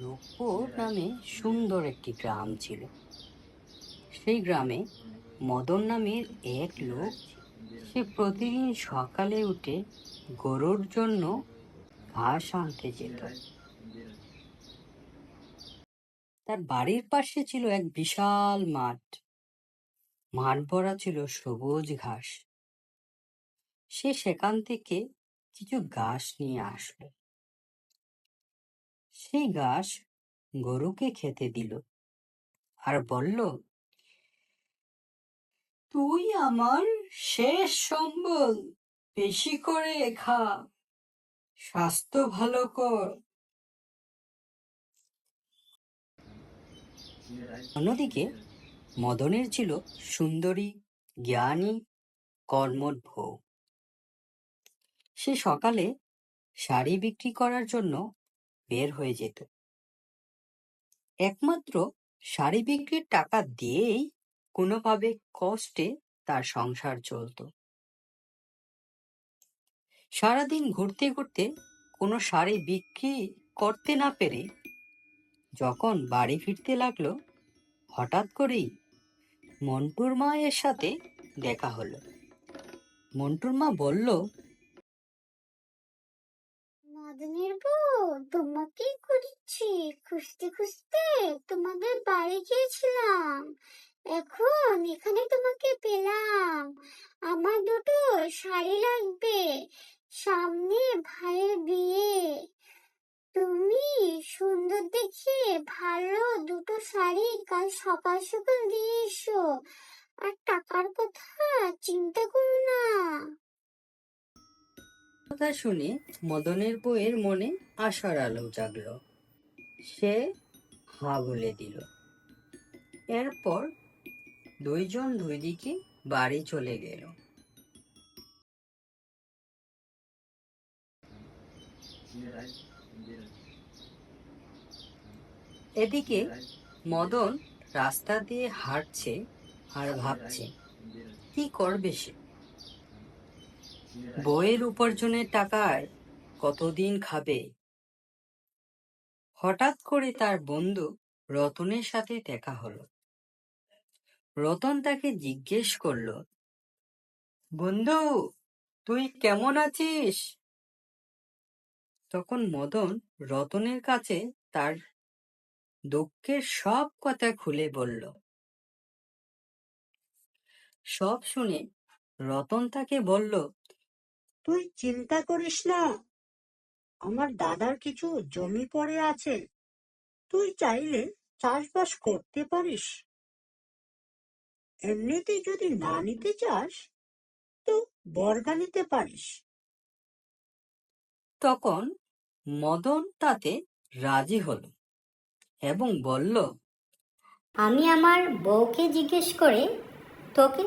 রূপপুর নামে সুন্দর একটি গ্রাম ছিল। সেই গ্রামে মদন নামের এক লোক, সে প্রতিদিন সকালে উঠে গরুর জন্য ঘাস আনতে যেত। তার বাড়ির পাশে ছিল এক বিশাল মাঠ। মাঠ ভরা ছিল সবুজ ঘাস। সে সেখান থেকে কিছু ঘাস নিয়ে আসলো। সেই ঘাস গরুকে খেতে দিল আর বলল, তুই আমার শেষ সম্বল, বেশি করে খা, স্বাস্থ্য ভালো কর। অন্যদিকে মদনের ছিল সুন্দরী, জ্ঞানী, কর্মঠ বউ। সে সকালে শাড়ি বিক্রি করার জন্য বের হয়ে যেত। একমাত্র শাড়ি বিক্রির টাকা দিয়েই কোনোভাবে কষ্টে তার সংসার চলতো। সারাদিন ঘুরতে ঘুরতে কোনো শাড়ি বিক্রি করতে না পেরে যখন বাড়ি ফিরতে লাগল, হঠাৎ করেই মন্টুর মায়ের সাথে দেখা হলো। মন্টুর মা বলল তোমাকে খুঁজছি। খুঁজতে খুঁজতে তোমাদের বাড়ি গিয়েছিলাম। এখন এখানে তোমাকে পেলাম। আমার দুটো শাড়ি লাগবে। সামনে ভাইয়ের বিয়ে। তুমি সুন্দর দেখে ভালো দুটো শাড়ি কাল সকাল সকাল দিয়ে এসো। আর টাকার কথা চিন্তা করো না। কথা শুনে মদনের বউয়ের মনে আশার আলো জাগলো। সে হা বলে দিল। এরপর দুইজন দুই দিকে বাড়ি চলে গেল। এদিকে মদন রাস্তা দিয়ে হাঁটছে আর ভাবছে, কি করবে সে? বইয়ের উপার্জনের টাকায় কতদিন খাবে? হঠাৎ করে তার বন্ধু রতনের সাথে দেখা হলো। রতন তাকে জিজ্ঞেস করল, বন্ধু, তুই কেমন আছিস? তখন মদন রতনের কাছে তার দুঃখের সব কথা খুলে বলল। সব শুনে রতন তাকে বলল তুই চিন্তা করিস না। আমার দাদার কিছু জমি পড়ে আছে। তুই চাইলে চাষবাস করতে পারিস। এমনিতেই যদি না নিতে চাস তো বর্গা নিতে পারিস। তখন মদন তাতে রাজি হলো এবং বলল আমি আমার বউকে জিজ্ঞেস করে তোকে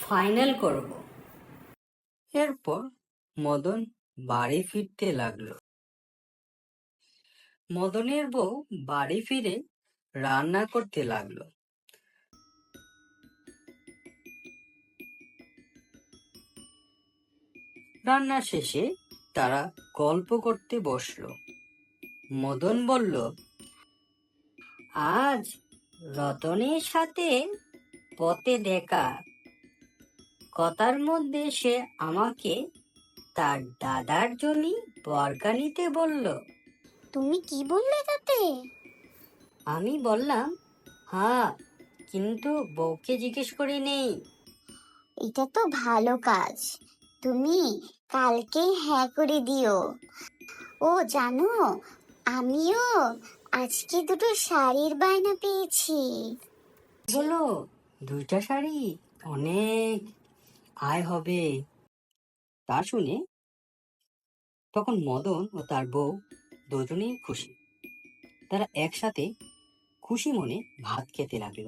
ফাইনাল করব। এরপর মদন বাড়ি ফিরতে লাগল। মদনের বউ বাড়ি ফিরে রান্না করতে লাগল। রান্না শেষে তারা গল্প করতে বসল। মদন বলল, আজ রতনের সাথে পথে দেখা। কথার মধ্যে সে আমাকে তার দাদার জমি বর্গা নিতে বলল তুমি কি বললে তাতে? আমি বললাম হ্যাঁ কিন্তু বউকে জিজ্ঞেস করে নেই। এটা তো ভালো কাজ। তুমি কালকেই হ্যাঁ করে দিও। ও জানো আমিও আজকে দুটো শাড়ির বায়না পেয়েছি। বলো দুইটা শাড়ি অনেক আয় হবে। তা শুনে তখন মদন ও তার বউ দুজনেই খুশি। তারা একসাথে খুশি মনে ভাত খেতে লাগল।